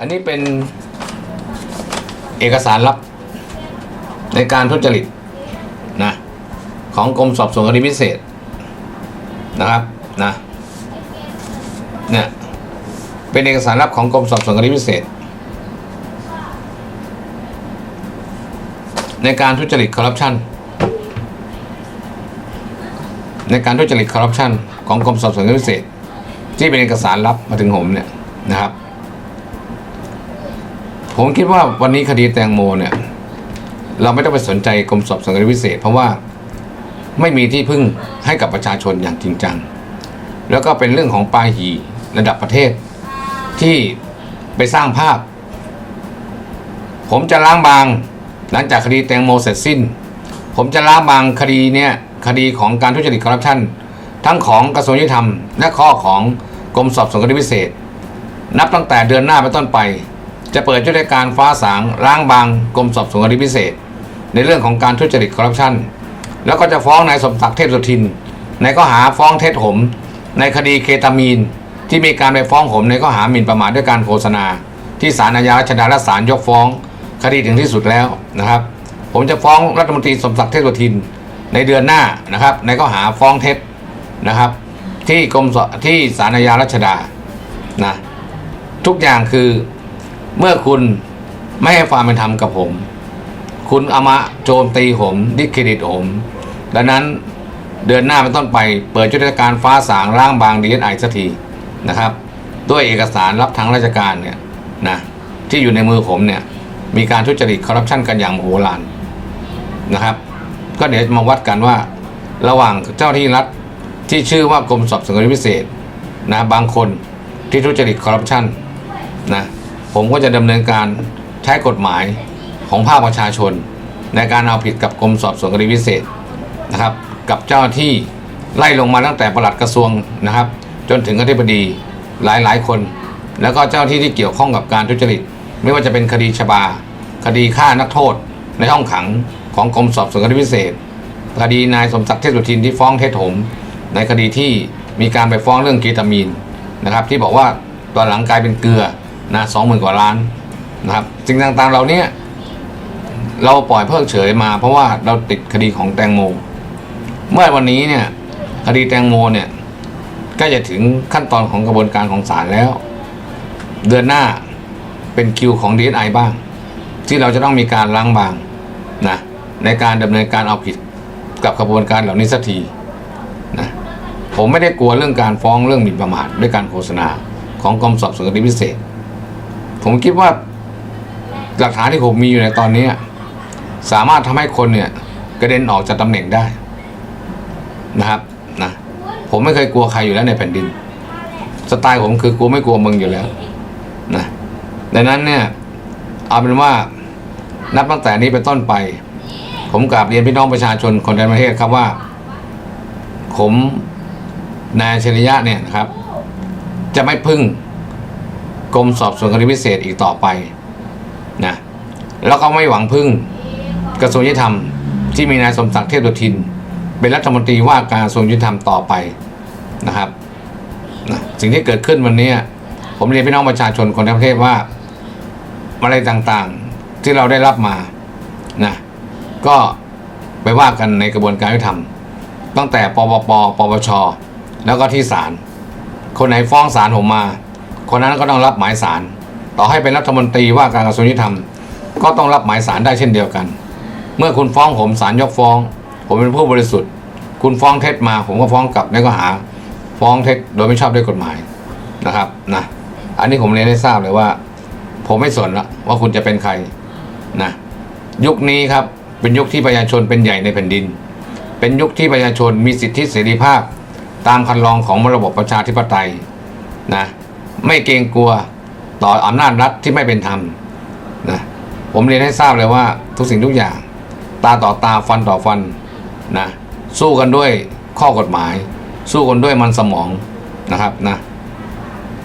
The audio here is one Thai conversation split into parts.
อันนี้เป็นเอกสารลับในการทุจริตนะของกรมสอบสวนคดีพิเศษนะครับนะเนี่ยเป็นเอกสารลับของกรมสอบสวนคดีพิเศษ ในการทุจริตคอร์รัปชันในการทุจริตคอร์รัปชันของกรมสอบสวนคดีพิเศษ ที่เป็นเอกสารลับมาถึงผมเนี่ยนะครับ ผมคิดว่าวันนี้คดีแตงโมเนี่ย เราไม่ต้องไปสนใจกรมสอบสวนคดีพิเศษ เพราะว่าไม่มีที่พึ่งให้กับประชาชนอย่างจริงจัง แล้วก็เป็นเรื่องของปาหีระดับประเทศ ที่ไปสร้างภาพ ผมจะล้างบาง หลังจากคดีแตงโมเสร็จสิ้น ผมจะล้างบางคดีเนี่ยคดีของการทุจริตคอร์รัปชันทั้งของกระทรวงยุติธรรม และข้อของกรมสอบสวนคดีพิเศษ นับตั้งแต่เดือนหน้าเป็นต้นไป จะเปิดยุทธการฟ้าสางล้างบางกรมสอบสวนคดีพิเศษ ในเรื่องของการทุจริตคอร์รัปชันแล้วก็จะฟ้องนายสมศักดิ์เทพสุทิน ในข้อหาฟ้องเท็จผมในคดีเคตามีน ที่มีการไปฟ้องผมในข้อหาหมิ่นประมาทด้วยการโฆษณา ที่ศาลอาญารัชดาและศาลยกฟ้อง คดีถึงที่สุดแล้วนะครับ ผมจะฟ้องรัฐมนตรีสมศักดิ์เทพสุทิน ในเดือนหน้านะครับ ในข้อหาฟ้องเท็จนะครับ ที่กรมที่ศาลอาญารัชดานะทุกอย่างคือ เมื่อคุณไม่ให้ความเป็นธรรมกับผม คุณเอามาโจมตีผมดิสเครดิตผมดังนั้นเดือนหน้าเป็นต้นไปเปิดยุทธการฟ้าสางร่างบางดีเอสไอสักทีนะครับ ด้วยเอกสารรับทางราชการเนี่ยนะที่อยู่ในมือผมเนี่ยมีการทุจริตคอร์รัปชันกันอย่างโหฬารนะครับ ก็เดี๋ยวมาวัดกันว่า ระหว่างเจ้าที่รัฐที่ชื่อว่ากรมสอบสวนคดีพิเศษนะบางคนที่ทุจริตคอร์รัปชันนะ ผมก็จะดำเนินการใช้กฎหมายของภาคประชาชน ในการเอาผิดกับกรมสอบสวนคดีพิเศษนะครับ กับเจ้าที่ไล่ลงมาตั้งแต่ปลัดกระทรวงนะครับ จนถึงอธิบดีหลายหลายคน แล้วก็เจ้าที่ที่เกี่ยวข้องกับการทุจริต ไม่ว่าจะเป็นคดีชบา คดีฆ่านักโทษ ในห้องขังของกรมสอบสวนคดีพิเศษ คดีนายสมศักดิ์เทพสุทินที่ฟ้องเท็จผมในคดีที่มีการไปฟ้องเรื่องกีตามีนนะครับ ที่บอกว่าตอนหลังกลายเป็นเกลือ นะสองหมื่นกว่าล้านนะครับสิ่งต่างๆเหล่านี้ยเราปล่อยเพิกเฉยมา เพราะว่าเราติดคดีของแตงโม เมื่อวันนี้เนี่ยคดีแตงโมเนี่ยใกล้จะถึงขั้นตอนของกระบวนการของศาลแล้ว เดือนหน้าเป็นคิวของ DSI บ้าง ที่เราจะต้องมีการล้างบางนะในการดำเนินการเอาผิดกับกระบวนการเหล่านี้สักทีนะผมไม่ได้กลัวเรื่องการฟ้องเรื่องหมิ่นประมาทด้วยการโฆษณาของกรมสอบสวนคดีพิเศษ ผมคิดว่าหลักฐานที่ผมมีอยู่ในตอนนี้ สามารถทำให้คนเนี่ยกระเด็นออกจากตำแหน่งได้นะครับนะผมไม่เคยกลัวใครอยู่แล้วในแผ่นดิน สไตล์ผมคือกูไม่กลัวมึงอยู่แล้วนะดังนั้นเนี่ยเอาเป็นว่านับตั้งแต่นี้เป็นต้นไป ผมกราบเรียนพี่น้องประชาชนคนในประเทศครับว่า ผมนายอัจฉริยะเนี่ยนะครับ จะไม่พึ่ง กรมสอบสวนคดีพิเศษอีกต่อไปนะแล้วก็ไม่หวังพึ่งกระทรวงยุติธรรม ที่มีนายสมศักดิ์เทพสุทิน เป็นรัฐมนตรีว่าการกระทรวงยุติธรรมต่อไปนะครับนะสิ่งที่เกิดขึ้นวันนี้ผมเรียนพี่น้องประชาชนคนในประเทศว่าอะไรต่างๆที่เราได้รับมานะก็ไปว่ากันในกระบวนการยุติธรรม ตั้งแต่ปปปปปชแล้วก็ที่ศาลคนไหนฟ้องศาลผมมา คนนั้นก็ต้องรับหมายศาลต่อให้เป็นรัฐมนตรีว่าการกระทรวงยุติธรรม ก็ต้องรับหมายศาลได้เช่นเดียวกัน เมื่อคุณฟ้องผมศาลยกฟ้อง ผมเป็นผู้บริสุทธิ์ คุณฟ้องเท็จมา ผมก็ฟ้องกลับในข้อหา ฟ้องเท็จโดยไม่ชอบด้วยกฎหมายนะครับนะอันนี้ผมเรียนให้ทราบเลยว่า ผมไม่สนละว่าคุณจะเป็นใครนะยุคนี้ครับเป็นยุคที่ประชาชนเป็นใหญ่ในแผ่นดิน เป็นยุคที่ประชาชนมีสิทธิเสรีภาพ ตามคันลองของระบบประชาธิปไตยนะ ไม่เกรงกลัวต่ออำนาจรัฐที่ไม่เป็นธรรมนะผมเรียนให้ทราบเลยว่าทุกสิ่งทุกอย่าง ตาต่อตาฟันต่อฟันนะสู้กันด้วยข้อกฎหมาย สู้กันด้วยมันสมองนะครับนะ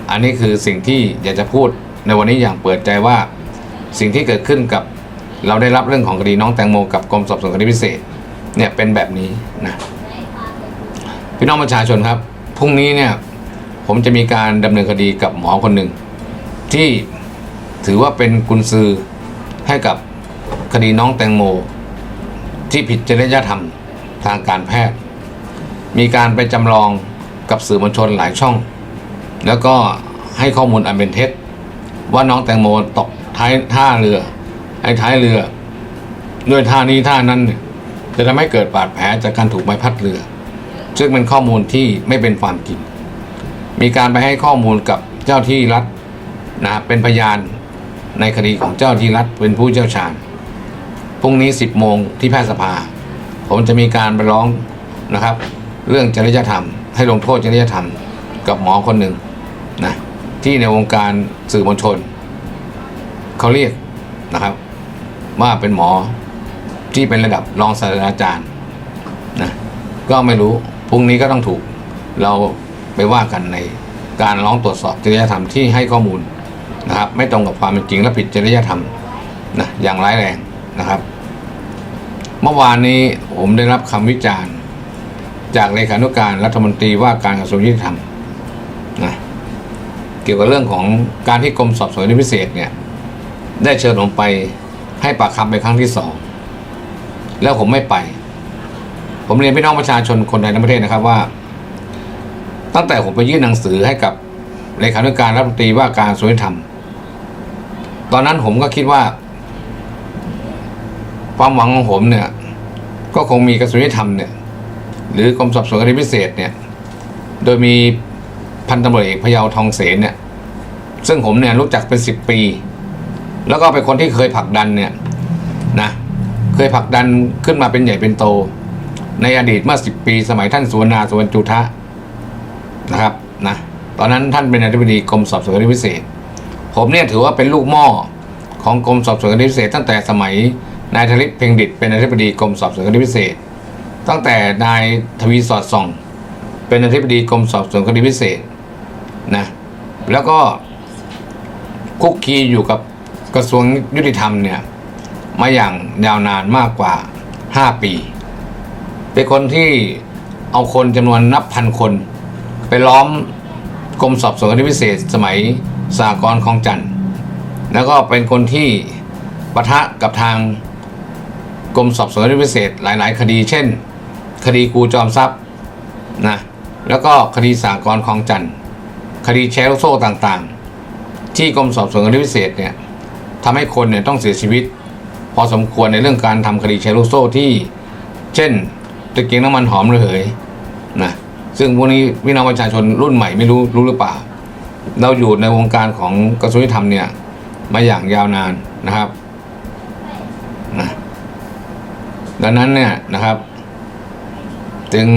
อันนี้คือสิ่งที่อยากจะพูดในวันนี้อย่างเปิดใจว่าสิ่งที่เกิดขึ้นกับเราได้รับเรื่องของคดีน้องแตงโมกับกรมสอบสวนคดีพิเศษเนี่ยเป็นแบบนี้นะพี่น้องประชาชนครับพรุ่งนี้เนี่ย ผมจะมีการดำเนินคดีกับหมอคนหนึ่ง ที่ถือว่าเป็นกุญซือให้กับคดีน้องแตงโม ที่ผิดจริยธรรมทางการแพทย์ มีการไปจำลองกับสื่อมวลชนหลายช่อง แล้วก็ให้ข้อมูลอันเป็นเท็จ ว่าน้องแตงโมตกท้ายท่าเรือไอ้ท้ายเรือ ด้วยท่านี้ท่านั้นเนี่ยจะทำให้เกิดบาดแผลจากการถูกใบพัดเรือ ซึ่งเป็นข้อมูลที่ไม่เป็นความจริง มีการไปให้ข้อมูลกับเจ้าที่รัฐนะเป็นพยานในคดีของเจ้าที่รัฐเป็นผู้เชี่ยวชาญพรุ่งนี้ 10 โมงที่แพทยสภา ผมจะมีการไปร้องนะครับ เรื่องจริยธรรม ให้ลงโทษจริยธรรมกับหมอคนหนึ่งนะที่ในวงการสื่อมวลชน เขาเรียกนะครับ ว่าเป็นหมอที่เป็นระดับรองศาสตราจารย์นะก็ไม่รู้พรุ่งนี้ก็ต้องถูกเรา ไปว่ากันในการร้องตรวจสอบจริยธรรมที่ให้ข้อมูลนะครับ ไม่ตรงกับความเป็นจริงและผิดจริยธรรมนะอย่างร้ายแรงนะครับ เมื่อวานนี้ผมได้รับคำวิจารณ์ จากเลขานุการรัฐมนตรีว่าการกระทรวงยุติธรรมนะเกี่ยวกับเรื่องของการที่กรมสอบสวนพิเศษเนี่ย ได้เชิญผมไปให้ปากคำเป็นครั้งที่สองแล้วผมไม่ไป ผมเรียนพี่น้องประชาชนคนไทยทั้งประเทศนะครับว่า ตั้งแต่ผมไปยื่นหนังสือให้กับเลขานุการรัฐมนตรีว่าการกระทรวงยุติธรรม ตอนนั้นผมก็คิดว่า ความหวังของผมเนี่ย ก็คงมีกระทรวงยุติธรรมเนี่ย หรือกรมสอบสวนคดีพิเศษเนี่ย โดยมีพันตำรวจเอกพยาวทองเสนเนี่ย ซึ่งผมเนี่ยรู้จักเป็นสิบปี แล้วก็เป็นคนที่เคยผลักดันเนี่ยนะ เคยผลักดันขึ้นมาเป็นใหญ่เป็นโต ในอดีตเมื่อสิบปี สมัยท่านสุวรรณาสุวรรณจุทะ นะครับนะตอนนั้นท่านเป็นอธิบดีกรมสอบสวนคดีพิเศษ ผมเนี่ยถือว่าเป็นลูกหม้อของกรมสอบสวนคดีพิเศษ ตั้งแต่สมัยนายธริตเพ็งดิตเป็นอธิบดีกรมสอบสวนคดีพิเศษ ตั้งแต่นายทวีสอดส่อง เป็นอธิบดีกรมสอบสวนคดีพิเศษนะแล้วก็คุกคีอยู่กับกระทรวงยุติธรรมเนี่ยมาอย่างยาวนานมากกว่า 5 ปี เป็นคนที่เอาคนจำนวนนับพันคน ไปล้อมกรมสอบสวนคดีพิเศษ สมัยสากรคลองจันทน์แล้วก็เป็นคนที่ปะทะกับทางกรมสอบสวนคดีพิเศษหลาย ๆ คดี เช่น คดีครูจอมทรัพย์นะแล้วก็คดีสากรคลองจันทน์คดีแชร์ลูกโซ่ต่างๆ ที่กรมสอบสวนคดีพิเศษเนี่ยทำให้คนเนี่ยต้องเสียชีวิต พอสมควรในเรื่องการทำคดีแชร์ลูกโซ่ที่ เช่นตะเกียงน้ำมันหอมระเหย ซึ่งพวกนี้พี่น้องประชาชนรุ่นใหม่ไม่รู้รู้หรือเปล่า เราอยู่ในวงการของกระทรวงยุติธรรมเนี่ยมาอย่างยาวนานนะครับนะดังนั้นเนี่ยนะครับ จึง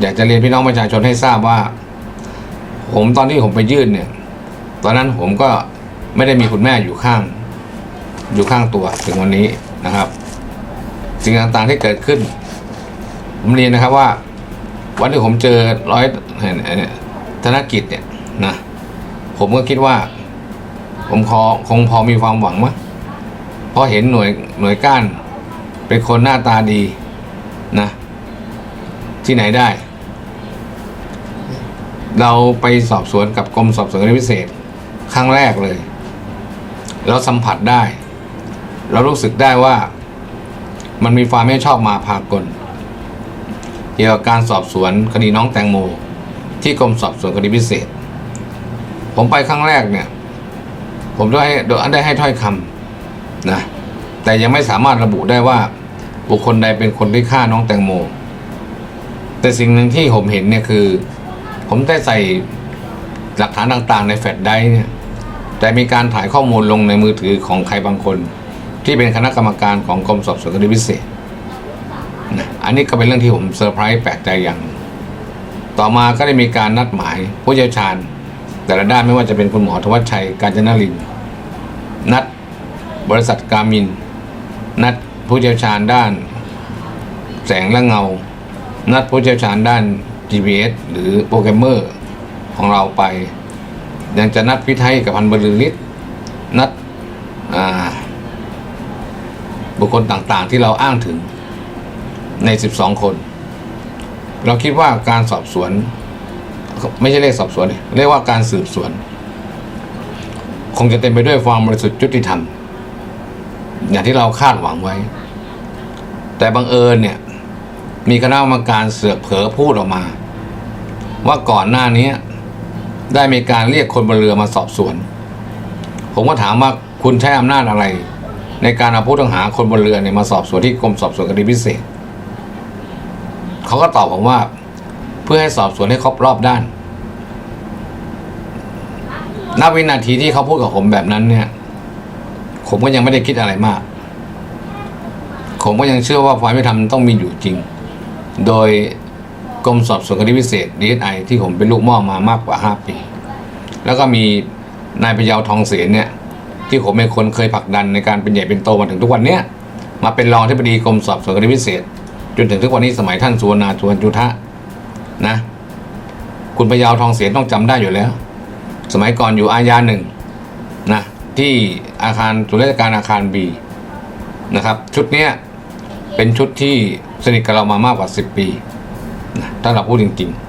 อยากจะเรียนพี่น้องประชาชนให้ทราบว่า ผมตอนที่ผมไปยื่นเนี่ย ตอนนั้นผมก็ไม่ได้มีคุณแม่อยู่ข้าง อยู่ข้างตัวถึงวันนี้นะครับสิ่งต่างๆที่เกิดขึ้น ผมเรียนนะครับว่า วันที่ผมเจอร้อยเนี่ยธนกิจเนี่ยนะผมก็คิดว่า ผมคอคงพอมีความหวังมั้งเพราะเห็นหน่วยหน่วยก้าน เป็นคนหน้าตาดีนะ ที่ไหนได้ เราไปสอบสวนกับกรมสอบสวนคดีพิเศษ ครั้งแรกเลย เราสัมผัสได้ เรารู้สึกได้ว่า มันมีความไม่ชอบมาพากล เกี่ยวกับการสอบสวนคดีน้องแตงโม ที่กรมสอบสวนคดีพิเศษ ผมไปครั้งแรกเนี่ย ผมได้ได้ให้ถ้อยคำนะแต่ยังไม่สามารถระบุได้ว่าบุคคลใดเป็นคนที่ฆ่าน้องแตงโม แต่สิ่งหนึ่งที่ผมเห็นเนี่ยคือ ผมได้ใส่หลักฐานต่างๆ ในแฟลชไดร์เนี่ยแต่มีการถ่ายข้อมูลลงในมือถือของใครบางคน ที่เป็นคณะกรรมการของกรมสอบสวนคดีพิเศษ อันนี้ก็เป็นเรื่องที่ผมเซอร์ไพรส์แปลกใจอย่างต่อมาก็ได้มีการนัดหมายผู้เชี่ยวชาญ แต่ละด้านไม่ว่าจะเป็นคุณหมอธวัชชัย การจนรินนัดบริษัทกามิน นัดผู้เชี่ยวชาญด้าน แสงและเงา นัดผู้เชี่ยวชาญด้าน GPS หรือโปรแกรมเมอร์ของเราไป ยังจะนัดพิไทยกับพันบรรลือฤทธิ์นัดบุคคลต่างๆที่เราอ้างถึง ใน 12 คน เราคิดว่าการสอบสวน ไม่ใช่เรียกสอบสวนเรียกว่าการสืบสวน คงจะเต็มไปด้วยความบริสุทธิ์ยุติธรรม อย่างที่เราคาดหวังไว้ แต่บังเอิญเนี่ย มีคณะกรรมการเสือกเผลอพูดออกมา ว่าก่อนหน้านี้ได้มีการเรียกคนบนเรือมาสอบสวน ผมก็ถามว่าคุณใช้อำนาจอะไร ในการเอาผู้ต้องหาคนบนเรือเนี่ยมาสอบสวนที่กรมสอบสวนคดีพิเศษ เขาก็ตอบผมว่า เพื่อให้สอบสวนให้ครบรอบด้าน ณ วินาทีที่เขาพูดกับผมแบบนั้นเนี่ย ผมก็ยังไม่ได้คิดอะไรมาก ผมก็ยังเชื่อว่าความยุติธรรมต้องมีอยู่จริง โดยกรมสอบสวนคดีพิเศษ DSI ที่ผมเป็นลูกม่อมามากกว่า 5 ปี แล้วก็มีนายพยาวทองเสนเนี่ย ที่ผมเป็นคนเคยผลักดันในการเป็นใหญ่เป็นโตมาถึงทุกวันเนี้ยมาเป็นรองที่ปดีกรมสอบสวนคดีพิเศษ จนถึงทุกวันนี้สมัยท่านสุวรรณาชวนจุทะนะ คุณพยาวทองเสนต้องจำได้อยู่แล้ว สมัยก่อนอยู่อาญาหนึ่งนะที่อาคารศูนย์ราชการอาคารบีนะครับ ชุดเนี้ยเป็นชุดที่สนิทกับเรามามากกว่า 10 ปีนะถ้าเราพูดจริง ๆ